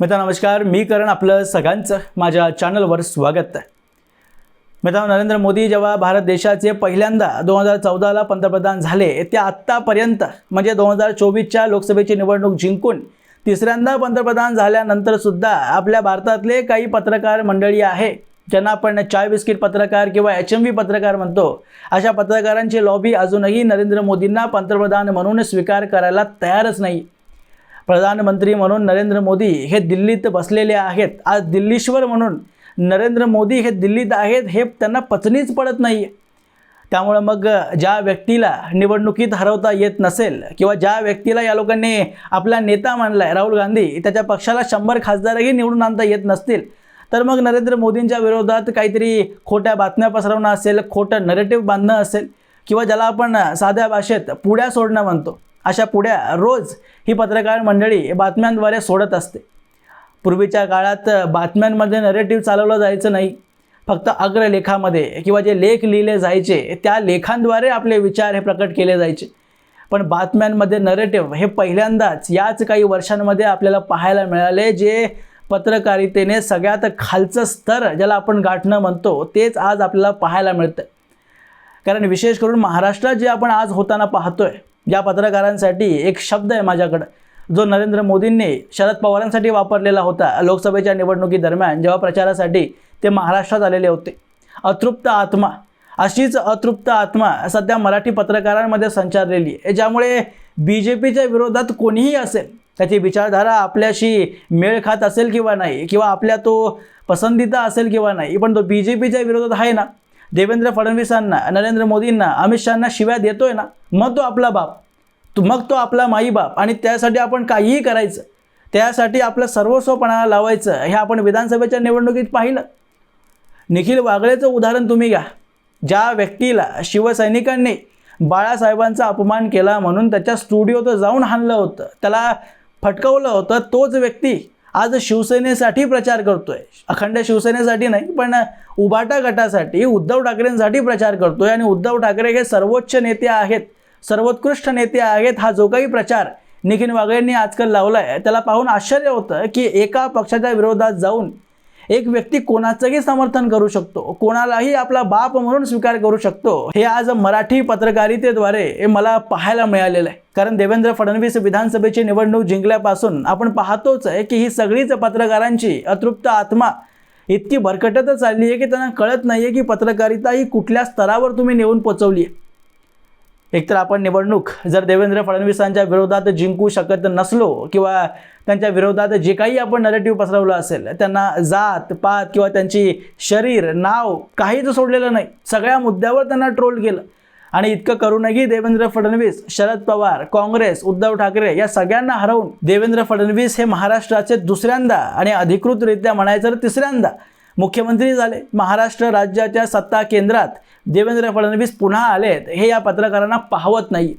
मित्रांनो नमस्कार. मी करण आपलं सगळ्यांचं माझ्या चॅनलवर स्वागत आहे. मित्रांनो नरेंद्र मोदी जेव्हा भारत देशाचे पहिल्यांदा दोन हजार चौदाला पंतप्रधान झाले ते आत्तापर्यंत म्हणजे दोन हजार चोवीसच्या लोकसभेची निवडणूक जिंकून तिसऱ्यांदा पंतप्रधान झाल्यानंतरसुद्धा आपल्या भारतातले काही पत्रकार मंडळी आहे ज्यांना आपण चाय बिस्किट पत्रकार किंवा एच एम व्ही पत्रकार म्हणतो. अशा पत्रकारांची लॉबी अजूनही नरेंद्र मोदींना पंतप्रधान म्हणून स्वीकार करायला तयारच नाही. प्रधानमंत्री म्हणून नरेंद्र मोदी हे दिल्लीत बसलेले आहेत. आज दिल्लीश्वर म्हणून नरेंद्र मोदी हे दिल्लीत आहेत हे त्यांना पचनीच पडत नाही. त्यामुळं मग ज्या व्यक्तीला निवडणुकीत हरवता येत नसेल किंवा ज्या व्यक्तीला या लोकांनी आपला नेता मानला आहे राहुल गांधी त्याच्या पक्षाला शंभर खासदारही निवडून आणता येत नसतील. तर मग नरेंद्र मोदींच्या विरोधात काहीतरी खोट्या बातम्या पसरवणं असेल खोटं नरेटिव्ह बांधणं असेल किंवा ज्याला आपण साध्या भाषेत पुड्या सोडणं म्हणतो. अशा पुढ्या रोज ही पत्रकार मंडळी बातम्यांद्वारे सोडत असते. पूर्वीच्या काळात बातम्यांमध्ये नरेटिव्ह चालवलं जायचं नाही. फक्त अग्रलेखामध्ये किंवा जे लेख लिहिले जायचे त्या लेखांद्वारे आपले विचार हे प्रकट केले जायचे. पण बातम्यांमध्ये नरेटिव्ह हे पहिल्यांदाच याच काही वर्षांमध्ये आपल्याला पाहायला मिळाले जे पत्रकारितेने सगळ्यात खालचं स्तर ज्याला आपण गाठणं म्हणतो तेच आज आपल्याला पाहायला मिळतं कारण विशेष करून महाराष्ट्रात जे आपण आज होताना पाहतोय या पत्रकारांसाठी एक शब्द आहे माझ्याकडं. जो नरेंद्र मोदींनी शरद पवारांसाठी वापरलेला होता. लोकसभेच्या निवडणुकीदरम्यान जेव्हा प्रचारासाठी ते महाराष्ट्रात आलेले होते. अतृप्त आत्मा. अशीच अतृप्त आत्मा सध्या मराठी पत्रकारांमध्ये संचारलेली आहे. ज्यामुळे बी जे पीच्या विरोधात कोणीही असेल त्याची विचारधारा आपल्याशी मेळ खात असेल किंवा नाही किंवा आपल्या तो पसंतीचा असेल किंवा नाही पण तो बी जे पीच्या विरोधात आहे ना? देवेंद्र फडणवीसांना नरेंद्र मोदींना अमित शहांना शिव्या देतोय ना? मग तो आपला बाप. मग तो आपला माईबाप आणि त्यासाठी आपण काहीही करायचं. त्यासाठी आपलं सर्वस्वपणाला लावायचं. हे आपण विधानसभेच्या निवडणुकीत पाहिलं. निखिल वागळेचं उदाहरण तुम्ही घ्या. ज्या व्यक्तीला शिवसैनिकांनी बाळासाहेबांचा अपमान केला म्हणून त्याच्या स्टुडिओत जाऊन हाणलं होतं त्याला फटकवलं होतं तोच व्यक्ती आज शिवसेनेसाठी प्रचार करतोय. अखंड शिवसेनेसाठी नाही पण उबाटा गटासाठी उद्धव ठाकरेंसाठी प्रचार करतोय. आणि उद्धव ठाकरे हे सर्वोच्च नेते आहेत. सर्वोत्कृष्ट नेते आहेत हा जो काही प्रचार निखिल वागळेंनी आजकाल लावला आहे त्याला पाहून आश्चर्य होतं की एका पक्षाच्या विरोधात जाऊन एक व्यक्ती कोणाचंही समर्थन करू शकतो कोणालाही आपला बाप म्हणून स्वीकार करू शकतो हे आज मराठी पत्रकारितेद्वारे मला पाहायला मिळालेलं आहे. कारण देवेंद्र फडणवीस विधानसभेची निवडणूक जिंकल्यापासून आपण पाहतोच आहे की ही सगळीच पत्रकारांची अतृप्त आत्मा इतकी भरकटतच चालली आहे की त्यांना कळत नाही आहे की पत्रकारिता ही कुठल्या स्तरावर तुम्ही नेऊन पोचवली आहे. एकतर आपण निवडणूक जर देवेंद्र फडणवीसांच्या विरोधात जिंकू शकत नसलो किंवा त्यांच्या विरोधात जे काही आपण नरेटिव्ह पसरवलं असेल त्यांना जात पात किंवा त्यांची शरीर नाव काहीच सोडलेलं नाही. सगळ्या मुद्द्यावर त्यांना ट्रोल केलं. आणि इतकं करूनही देवेंद्र फडणवीस शरद पवार काँग्रेस उद्धव ठाकरे या सगळ्यांना हरवून देवेंद्र फडणवीस हे महाराष्ट्राचे दुसऱ्यांदा आणि अधिकृतरित्या म्हणायचं तर तिसऱ्यांदा मुख्यमंत्री झाले. महाराष्ट्र राज्याच्या सत्ता केंद्रात देवेंद्र फडणवीस पुन्हा आलेत. हे या पत्रकारांना पाहवत नाही.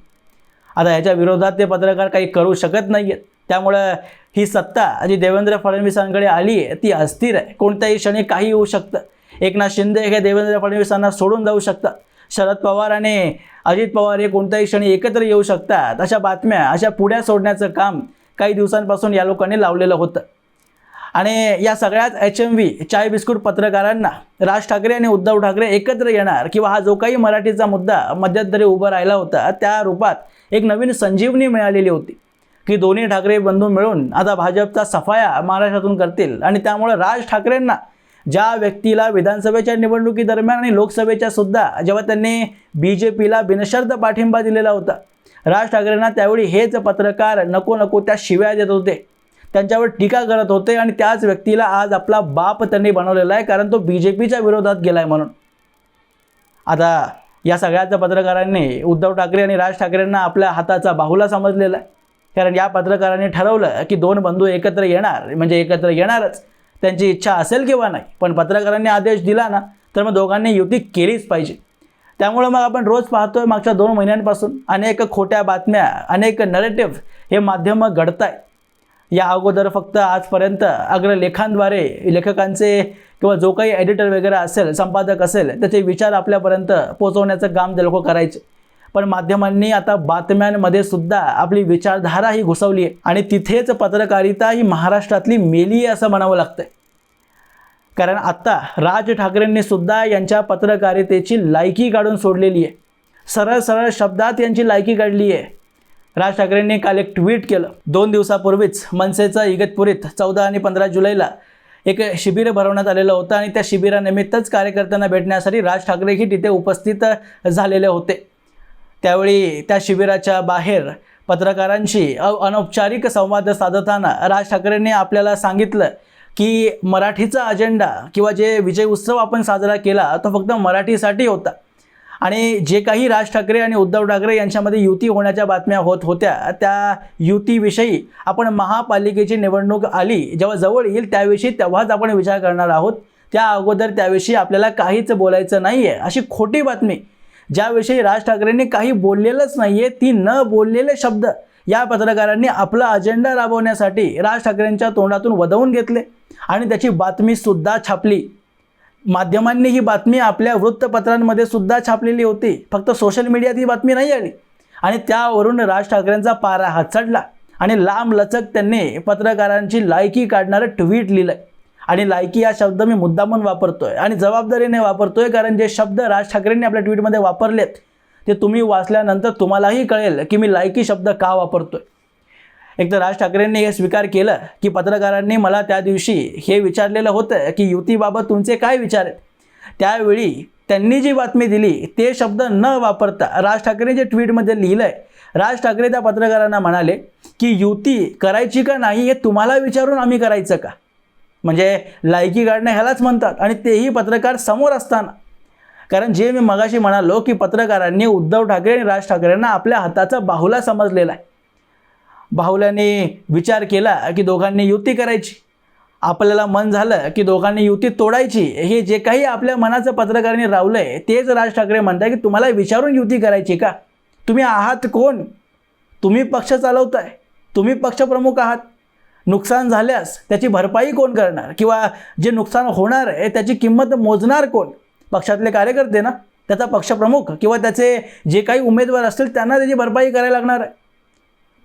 आता याच्या विरोधात ते पत्रकार काही करू शकत नाही आहेत त्यामुळं ही सत्ता जी देवेंद्र फडणवीसांकडे आली आहे ती अस्थिर आहे. कोणत्याही क्षणी काही येऊ शकतं. एकनाथ शिंदे हे देवेंद्र फडणवीसांना सोडून जाऊ शकतात. शरद पवार आणि अजित पवार हे कोणत्याही क्षणी एकत्र येऊ शकतात. अशा बातम्या अशा पुढ्या सोडण्याचं काम काही दिवसांपासून या लोकांनी लावलेलं होतं. आणि या सगळ्यात एच एम व्ही चाय बिस्कुट पत्रकारांना राज ठाकरे आणि उद्धव ठाकरे एकत्र येणार किंवा हा जो काही मराठीचा मुद्दा मध्यंतरी उभा राहिला होता त्या रूपात एक नवीन संजीवनी मिळालेली होती की दोन्ही ठाकरे बंधू मिळून आता भाजपचा सफाया महाराष्ट्रातून करतील. आणि त्यामुळे राज ठाकरेंना ज्या व्यक्तीला विधानसभेच्या निवडणुकीदरम्यान आणि लोकसभेच्या सुद्धा जेव्हा त्यांनी बी जे पीला बिनशर्त पाठिंबा दिलेला होता राज ठाकरेंना त्यावेळी हेच पत्रकार नको नको त्या शिव्या देत होते. त्यांच्यावर टीका करत होते आणि त्याच व्यक्तीला आज आपला बाप त्यांनी बनवलेला आहे कारण तो बी जे पीच्या विरोधात गेला आहे म्हणून. आता या सगळ्याच्या पत्रकारांनी उद्धव ठाकरे आणि राज ठाकरेंना आपल्या हाताचा बाहुला समजलेला आहे. कारण या पत्रकारांनी ठरवलं की दोन बंधू एकत्र येणार म्हणजे एकत्र येणारच. त्यांची इच्छा असेल किंवा नाही पण पत्रकारांनी आदेश दिला ना तर मग दोघांनी युती केलीच पाहिजे. त्यामुळं मग आपण रोज पाहतोय मागच्या दोन महिन्यांपासून अनेक खोट्या बातम्या अनेक नरेटिव्ह हे माध्यमं घडत आहेत या अगोदर फक्त आजपर्यंत अग्रलेखांद्वारे लेखकांचे किंवा जो काही एडिटर वगैरे असेल संपादक असेल त्याचे विचार आपल्यापर्यंत पोचवण्याचं काम ते लोक करायचे. पण माध्यमांनी आता बातम्यांमध्ये सुद्धा आपली विचारधारा ही घुसवली आहे आणि तिथेच पत्रकारिता ही महाराष्ट्रातली मेली आहे असं म्हणावं लागतं कारण आत्ता राज ठाकरेंनी सुद्धा यांच्या पत्रकारितेची लायकी काढून सोडलेली आहे. सरळ सरळ शब्दात यांची लायकी काढली आहे. राज ठाकरेंनी काल एक ट्विट केलं. दोन दिवसापूर्वीच मनसेचं इगतपुरीत चौदा आणि पंधरा जुलैला एक शिबिर भरवण्यात आलेलं होतं आणि त्या शिबिरानिमित्तच कार्यकर्त्यांना भेटण्यासाठी राज ठाकरेही तिथे उपस्थित झालेले होते. त्यावेळी त्या शिबिराच्या बाहेर पत्रकारांशी अनौपचारिक संवाद साधताना राज ठाकरेंनी आपल्याला सांगितलं की मराठीचा अजेंडा किंवा जे विजय उत्सव आपण साजरा केला तो फक्त मराठीसाठी होता. आणि जे काही राज ठाकरे आणि उद्धव ठाकरे यांच्यामध्ये युती होण्याच्या बातम्या होत होत्या त्या युतीविषयी आपण महापालिकेची निवडणूक आली जेव्हा जवळ येईल त्याविषयी तेव्हाच आपण विचार करणार आहोत. त्या अगोदर त्याविषयी आपल्याला काहीच बोलायचं नाही आहे अशी खोटी बातमी ज्याविषयी राज ठाकरेंनी काही बोललेलंच नाही आहे ती न बोललेले शब्द या पत्रकारांनी आपला अजेंडा राबवण्यासाठी राज ठाकरेंच्या तोंडातून वदवून घेतले आणि त्याची बातमीसुद्धा छापली. माध्यमांनी ही बातमी आपल्या वृत्तपत्रांमध्ये सुद्धा छापलेली होती. फक्त सोशल मीडियात ही बातमी नाही आली. आणि त्यावरून राज ठाकरेंचा पारा हात चढला आणि लांब लचक त्यांनी पत्रकारांची लायकी काढणारं ट्विट लिहिलंय. आणि लायकी हा शब्द मी मुद्दामून वापरतोय. आणि जबाबदारीने वापरतोय कारण जे शब्द राज ठाकरेंनी आपल्या ट्विटमध्ये वापरलेत ते तुम्ही वाचल्यानंतर तुम्हालाही कळेल की मी लायकी शब्द का वापरतोय. एक तर राज ठाकरेंनी हे स्वीकार केलं की पत्रकारांनी मला त्या दिवशी हे विचारलेलं होतं की युतीबाबत तुमचे काय विचार आहेत? त्यावेळी त्यांनी जी बातमी दिली ते शब्द न वापरता राज ठाकरे जे ट्विटमध्ये लिहिलं आहे राज ठाकरे त्या पत्रकारांना म्हणाले की युती करायची का नाही हे तुम्हाला विचारून आम्ही करायचं का? म्हणजे लायकी काढणं ह्यालाच म्हणतात आणि तेही पत्रकार समोर असताना. कारण जे मी मगाशी म्हणालो की पत्रकारांनी उद्धव ठाकरे आणि राज ठाकरेंना आपल्या हाताचा बाहुला समजलेला आहे. बाहुल्याने विचार केला की दोघांनी युती करायची. आपल्याला मन झालं की दोघांनी युती तोडायची. हे जे काही आपल्या मनाचं पत्रकारांनी रावलंय तेच राज ठाकरे म्हणताय की तुम्हाला विचारून युती करायची का? तुम्ही आहात कोण? तुम्ही पक्ष चालवताय. तुम्ही पक्षप्रमुख आहात. नुकसान झाल्यास त्याची भरपाई कोण करणार? किंवा जे नुकसान होणार आहे त्याची किंमत मोजणार कोण? पक्षातले कार्यकर्ते ना? त्याचा पक्षप्रमुख किंवा त्याचे जे काही उमेदवार असतील त्यांना त्याची भरपाई करायला लागणार आहे.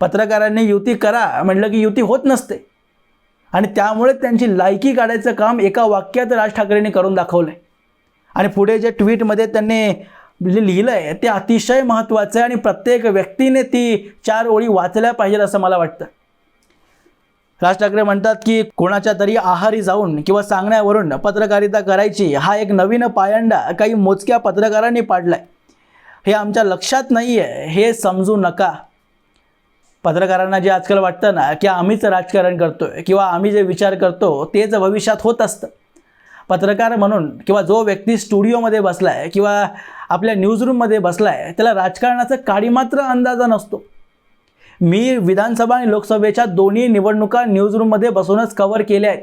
पत्रकारांनी युती करा म्हटलं की युती होत नसते. आणि त्यामुळे त्यांची लायकी काढायचं काम एका वाक्यात राज ठाकरेंनी करून दाखवलं आहे आणि पुढे जे ट्विटमध्ये त्यांनी जे लिहिलं आहे ते अतिशय महत्त्वाचं आहे आणि प्रत्येक व्यक्तीने ती चार ओळी वाचल्या पाहिजेत असं मला वाटतं. राज ठाकरे म्हणतात की कोणाच्या तरी आहारी जाऊन किंवा सांगण्यावरून पत्रकारिता करायची हा एक नवीन पायंडा काही मोजक्या पत्रकारांनी पाडला आहे हे आमच्या लक्षात नाही आहे हे समजू नका. पत्रकारांना जे आजकाल वाटतं ना की आम्हीच राजकारण करतो आहे किंवा आम्ही जे विचार करतो तेच भविष्यात होत असतं. पत्रकार म्हणून किंवा जो व्यक्ती स्टुडिओमध्ये बसला आहे किंवा आपल्या न्यूजरूममध्ये बसला आहे त्याला राजकारणाचा काडीमात्र अंदाजा नसतो. मी विधानसभा आणि लोकसभेच्या दोन्ही निवडणुका न्यूजरूममध्ये बसूनच कव्हर केल्या आहेत.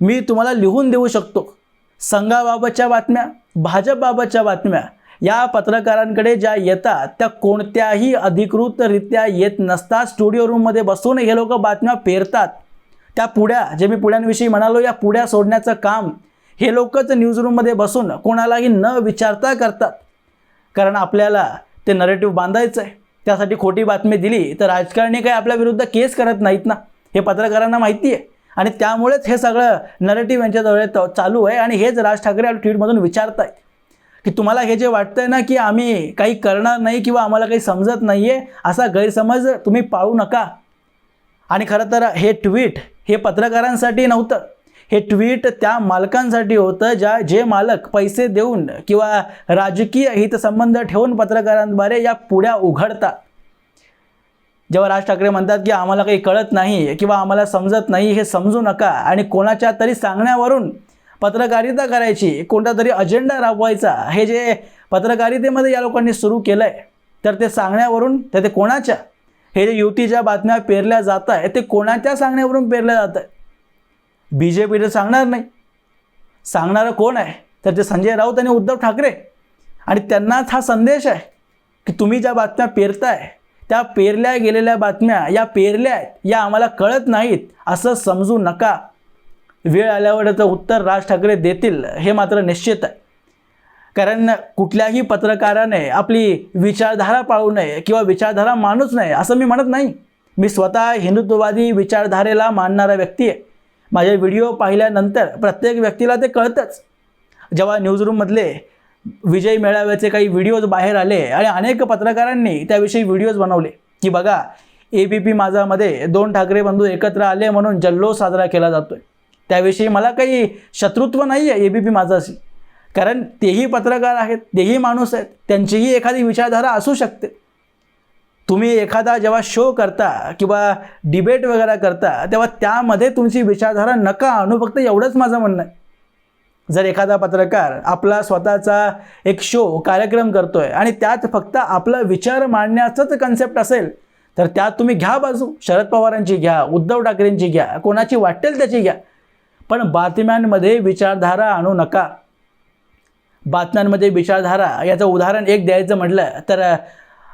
मी तुम्हाला लिहून देऊ शकतो. संघाबाबतच्या बातम्या भाजपबाबतच्या बातम्या या पत्रकारांकडे ज्या येतात त्या कोणत्याही अधिकृतरित्या येत नसतात. स्टुडिओ रूममध्ये बसून हे लोक बातम्या पेरतात. त्या पुढ्या जे मी पुढ्यांविषयी म्हणालो या पुढ्या सोडण्याचं काम हे लोकच न्यूजरूममध्ये बसून कोणालाही न विचारता करतात. कारण आपल्याला ते नरेटिव्ह बांधायचं आहे. त्यासाठी खोटी बातमी दिली तर राजकारणी काही आपल्या विरुद्ध केस करत नाहीत ना. हे पत्रकारांना माहिती आहे. आणि त्यामुळेच हे सगळं नरेटिव्ह यांच्याजवळ चालू आहे. आणि हेच राज ठाकरे आपल्या ट्विटमधून विचारतायत. की तुम्हाला हे जे वाटतंय ना की आम्ही काही करणार नाही किंवा आम्हाला काही समजत नाही आहे असा गैरसमज तुम्ही पाळू नका. आणि खरं तर हे ट्विट हे पत्रकारांसाठी नव्हतं. हे ट्विट त्या मालकांसाठी होतं ज्या जे मालक पैसे देऊन किंवा राजकीय हितसंबंध ठेवून पत्रकारांद्वारे या पुढ्या उघडतात. जेव्हा राज ठाकरे म्हणतात की आम्हाला काही कळत नाही किंवा आम्हाला समजत नाही हे समजू नका. आणि कोणाच्या तरी सांगण्यावरून पत्रकारिता करायची कोणता तरी अजेंडा राबवायचा हे जे पत्रकारितेमध्ये या लोकांनी सुरू केलं आहे तर ते सांगण्यावरून तर ते कोणाच्या? हे जे युतीच्या बातम्या पेरल्या जात आहे ते कोणाच्या सांगण्यावरून पेरल्या जात आहे बी जे पी तर सांगणार नाही. सांगणारं कोण आहे? तर ते संजय राऊत आणि उद्धव ठाकरे. आणि त्यांनाच हा संदेश आहे की तुम्ही ज्या बातम्या पेरताय त्या पेरल्या गेलेल्या बातम्या या पेरल्या आहेत या आम्हाला कळत नाहीत असं समजू नका. वेळ आल्यावर याचं उत्तर राज ठाकरे देतील हे मात्र निश्चित आहे. कारण कुठल्याही पत्रकाराने आपली विचारधारा पाळू नये किंवा विचारधारा मानूच नये असं मी म्हणत नाही. मी स्वतः हिंदुत्ववादी विचारधारेला मानणारा व्यक्ती आहे. माझे व्हिडिओ पाहिल्यानंतर प्रत्येक व्यक्तीला ते कळतंच. जेव्हा न्यूजरूममधले विजय मेळाव्याचे काही व्हिडिओज बाहेर आले आणि अनेक पत्रकारांनी त्याविषयी व्हिडिओज बनवले की बघा ए बी पी माझामध्ये दोन ठाकरे बंधू एकत्र आले म्हणून जल्लोष साजरा केला जातोय. त्याविषयी मला काही शत्रुत्व नाही आहे ए बी पी माझाशी. कारण तेही पत्रकार आहेत तेही माणूस आहेत त्यांचीही एखादी विचारधारा असू शकते. तुम्ही एखादा जेव्हा शो करता किंवा डिबेट वगैरे करता तेव्हा त्यामध्ये तुमची विचारधारा नका आणू फक्त एवढंच माझं म्हणणं आहे. जर एखादा पत्रकार आपला स्वतःचा एक शो कार्यक्रम करतो आहे आणि त्यात फक्त आपला विचार मांडण्याचंच कन्सेप्ट असेल तर त्यात तुम्ही घ्या बाजू. शरद पवारांची घ्या उद्धव ठाकरेंची घ्या कोणाची वाटेल त्याची घ्या. पण बातम्यांमध्ये विचारधारा आणू नका. बातम्यांमध्ये विचारधारा याचं उदाहरण एक द्यायचं म्हटलं तर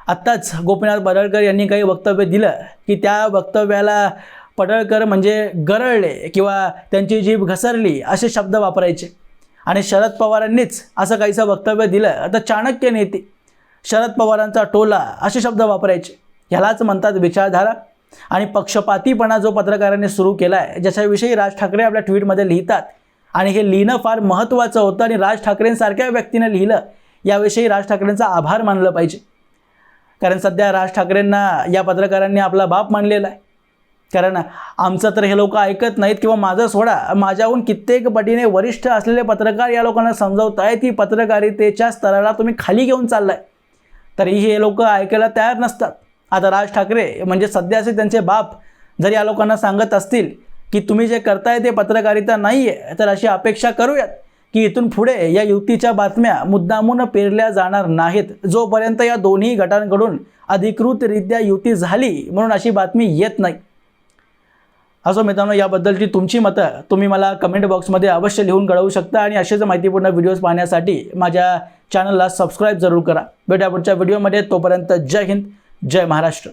आत्ताच गोपीनाथ पडळकर यांनी काही वक्तव्य दिलं की त्या वक्तव्याला पडळकर म्हणजे गरळले किंवा त्यांची जीभ घसरली असे शब्द वापरायचे. आणि शरद पवारांनीच असं काहीसं वक्तव्य दिलं तर चाणक्य नेते शरद पवारांचा टोला असे शब्द वापरायचे. ह्यालाच म्हणतात विचारधारा. आणि पक्षपातीपणा जो पत्रकारांनी सुरू केला आहे ज्याच्याविषयी राज ठाकरे आपल्या ट्विटमध्ये लिहितात आणि हे लिहिणं फार महत्त्वाचं होतं आणि राज ठाकरेंसारख्या व्यक्तीनं लिहिलं याविषयी राज ठाकरेंचा आभार मानलं पाहिजे. कारण सध्या राज ठाकरेंना या पत्रकारांनी आपला बाप मानलेला आहे. कारण आमचं तर हे लोक ऐकत नाहीत किंवा माझं सोडा माझ्याहून कित्येक पटीने वरिष्ठ असलेले पत्रकार या लोकांना समजवत आहेत की पत्रकारितेच्या स्तराला तुम्ही खाली घेऊन चाललाय. तरीही हे लोक ऐकायला तयार नसतात. आता राज ठाकरे म्हणजे सध्याचे त्यांचे बाप जर या लोकांना सांगत असतील की तुम्ही जे करताय ते पत्रकारिता नाही आहे तर अशी अपेक्षा करूयात की इथून पुढे या युतीच्या बातम्या मुद्दामून पेरल्या जाणार नाहीत. जोपर्यंत या दोन्ही गटांकडून अधिकृतरित्या युती झाली म्हणून अशी बातमी येत नाही. असो मित्रांनो याबद्दलची तुमची मतं तुम्ही मला कमेंट बॉक्समध्ये अवश्य लिहून कळवू शकता आणि असेच माहितीपूर्ण व्हिडिओज पाहण्यासाठी माझ्या चॅनलला सबस्क्राईब जरूर करा. भेटा पुढच्या व्हिडिओमध्ये तोपर्यंत जय हिंद. जय महाराष्ट्र.